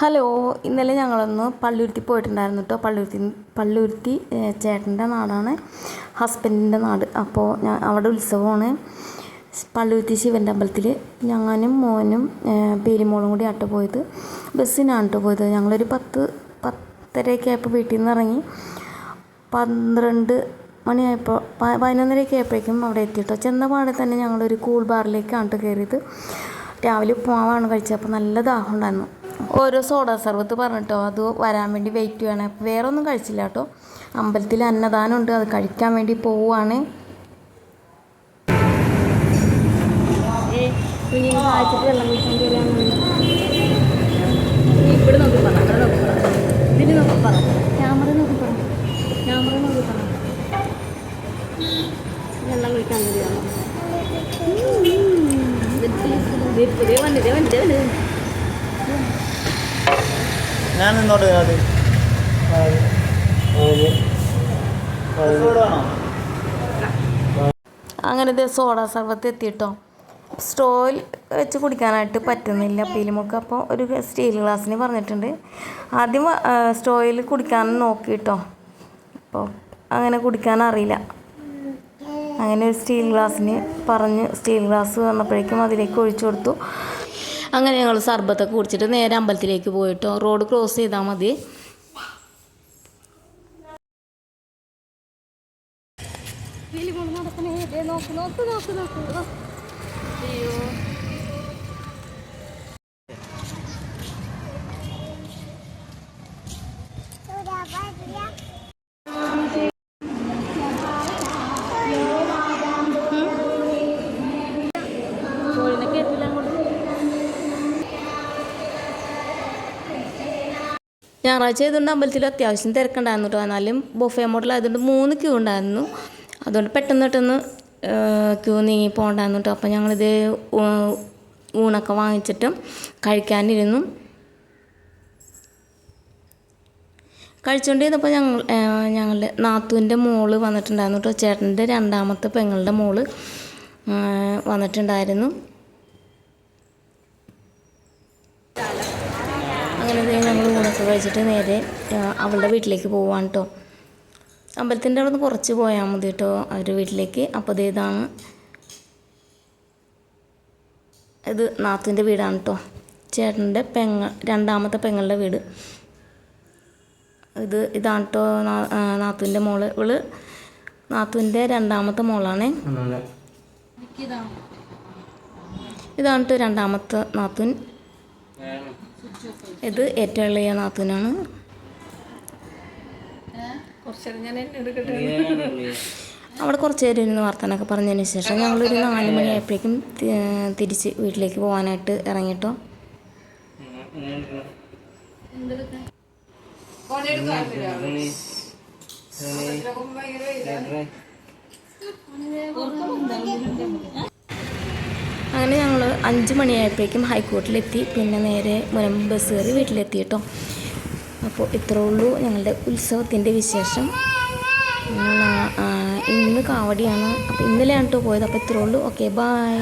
Hello ഇന്നലെ ഞങ്ങളൊന്ന് പള്ളുരുത്തി പോയിട്ടുണ്ടായിരുന്നു കേട്ടോ പള്ളുരുത്തി പള്ളുരുത്തി ചേട്ടന്റെ നാടാണ് ഹസ്ബൻഡിന്റെ നാട്. അപ്പോൾ ഞാൻ അവിടെ ഉത്സവമാണ്. പള്ളുരുത്തി ശിവന്റെ അമ്പലത്തിൽ ഞാനും മോനും പേരിമോളും കൂടി ആട്ടോ പോയത്. ബസ്സിനാണ് കേട്ടോ പോയത്. ഞങ്ങളൊരു പത്ത് പത്തരയൊക്കെ ആയപ്പോൾ വീട്ടിൽ നിന്ന് ഇറങ്ങി. പന്ത്രണ്ട് മണിയായപ്പോൾ പതിനൊന്നരയൊക്കെ ആയപ്പോഴേക്കും അവിടെ ചെന്ന പാടെ തന്നെ ഞങ്ങളൊരു കൂൾ ബാറിലേക്കാണ് കേട്ടോ കയറിയത്. രാവിലെ ഉപ്പുമാവാണ് കഴിച്ചത്. അപ്പോൾ നല്ല ദാഹം ഉണ്ടായിരുന്നു. ഓരോ സോഡ സർബത്ത് പറഞ്ഞിട്ടോ അത് വരാൻ വേണ്ടി വെയിറ്റ് ചെയ്യണം. അപ്പോൾ വേറെ ഒന്നും കഴിച്ചില്ല കേട്ടോ. അമ്പലത്തിൽ അന്നദാനം ഉണ്ട് അത് കഴിക്കാൻ വേണ്ടി പോവുകയാണ് ഇവിടെ നോക്കി പറ അവിടെ നോക്കി പറ ഇതിന് നോക്കി പറ ക്യാമറ നോക്കി പറ ക്യാമറ നോക്കി പറ വെള്ളം കുടിക്കാൻ വേണ്ടിയാണോ വന്നിട്ടേ വന്നിട്ടേ വന്നിട്ടേ ഞാൻ നിന്നോട്ട് അത് അങ്ങനത്തെ സോഡ സർബത്ത് എത്തിയിട്ടോ. സ്റ്റോയിൽ വെച്ച് കുടിക്കാനായിട്ട് പറ്റുന്നില്ല പീലിമുക്ക് അപ്പോൾ ഒരു സ്റ്റീൽ ഗ്ലാസ്സിന് പറഞ്ഞിട്ടുണ്ട്. ആദ്യം സ്റ്റോയിൽ കുടിക്കാൻ നോക്കിയിട്ടോ. അപ്പോൾ അങ്ങനെ കുടിക്കാൻ അറിയില്ല. അങ്ങനെ ഒരു സ്റ്റീൽ ഗ്ലാസ്സിന് പറഞ്ഞ് സ്റ്റീൽ ഗ്ലാസ് വന്നപ്പോഴേക്കും അതിലേക്ക് ഒഴിച്ചു കൊടുത്തു. അങ്ങനെ ഞങ്ങൾ സർബത്തൊക്കെ കുടിച്ചിട്ട് നേരെ അമ്പലത്തിലേക്ക് പോയിട്ടോ. റോഡ് ക്രോസ് ചെയ്താൽ മതി. ഞായറാഴ്ച ആയതുകൊണ്ട് അമ്പലത്തിൽ അത്യാവശ്യം തിരക്കുണ്ടായിരുന്നു കേട്ടോ. എന്നാലും ബൊഫെ മോഡൽ ആയതുകൊണ്ട് മൂന്ന് ക്യൂ ഉണ്ടായിരുന്നു. അതുകൊണ്ട് പെട്ടെന്ന് പെട്ടെന്ന് ക്യൂ നീങ്ങി പോകണ്ടായിരുന്നു കേട്ടോ. അപ്പോൾ ഞങ്ങളിത് ഊണൊക്കെ വാങ്ങിച്ചിട്ട് കഴിക്കാനിരുന്നു. കഴിച്ചുകൊണ്ടിരുന്നപ്പോൾ ഞങ്ങൾ ഞങ്ങളുടെ നാത്തുവിന്റെ മോൾ വന്നിട്ടുണ്ടായിരുന്നു കേട്ടോ. ചേട്ടന്റെ രണ്ടാമത്തെ പെങ്ങളുടെ മോൾ വന്നിട്ടുണ്ടായിരുന്നു അങ്ങനെ ദേ ഊണൊക്കെ കഴിച്ചിട്ട് നേരെ അവളുടെ വീട്ടിലേക്ക് പോവാണ് കേട്ടോ അമ്പലത്തിന്റെ അവിടെ നിന്ന് കുറച്ച് പോയാൽ മതി കേട്ടോ അവരുടെ വീട്ടിലേക്ക്. അപ്പോൾ ദേ ഇതാണ്. ഇത് നാത്തിന്റെ വീടാണ് കേട്ടോ ചേട്ടന്റെ പെങ്ങ രണ്ടാമത്തെ പെങ്ങളുടെ വീട്. ഇത് ഇതാണ് കേട്ടോ നാത്തുവിന്റെ മോൾ. ഇവൾ നാത്തുവിന്റെ രണ്ടാമത്തെ മോളാണേ. ഇതാണ് കേട്ടോ രണ്ടാമത്തെ നാത്തുൻ. ഇത് ഏറ്റവും ഇളയ നാത്തൂനാണ്. അവിടെ കുറച്ച് പേര് ഇരുന്ന് വർത്തമാനമൊക്കെ പറഞ്ഞതിന് ശേഷം ഞങ്ങളൊരു നാല് മണിയായപ്പോഴേക്കും തിരിച്ച് വീട്ടിലേക്ക് പോകാനായിട്ട് ഇറങ്ങിട്ടോ. അങ്ങനെ ഞങ്ങൾ അഞ്ച് മണിയായപ്പോഴേക്കും ഹൈക്കോർട്ടിലെത്തി. പിന്നെ നേരെ മുനമ്പ് ബസ് കയറി വീട്ടിലെത്തി കേട്ടോ അപ്പോൾ ഇത്രേ ഉള്ളൂ ഞങ്ങളുടെ ഉത്സവത്തിന്റെ വിശേഷം. ഇന്ന് കാവടിയാണ്. അപ്പോൾ ഇന്നലെയാണ് കേട്ടോ പോയത്. അപ്പോൾ ഇത്രേ ഉള്ളൂ. Okay bye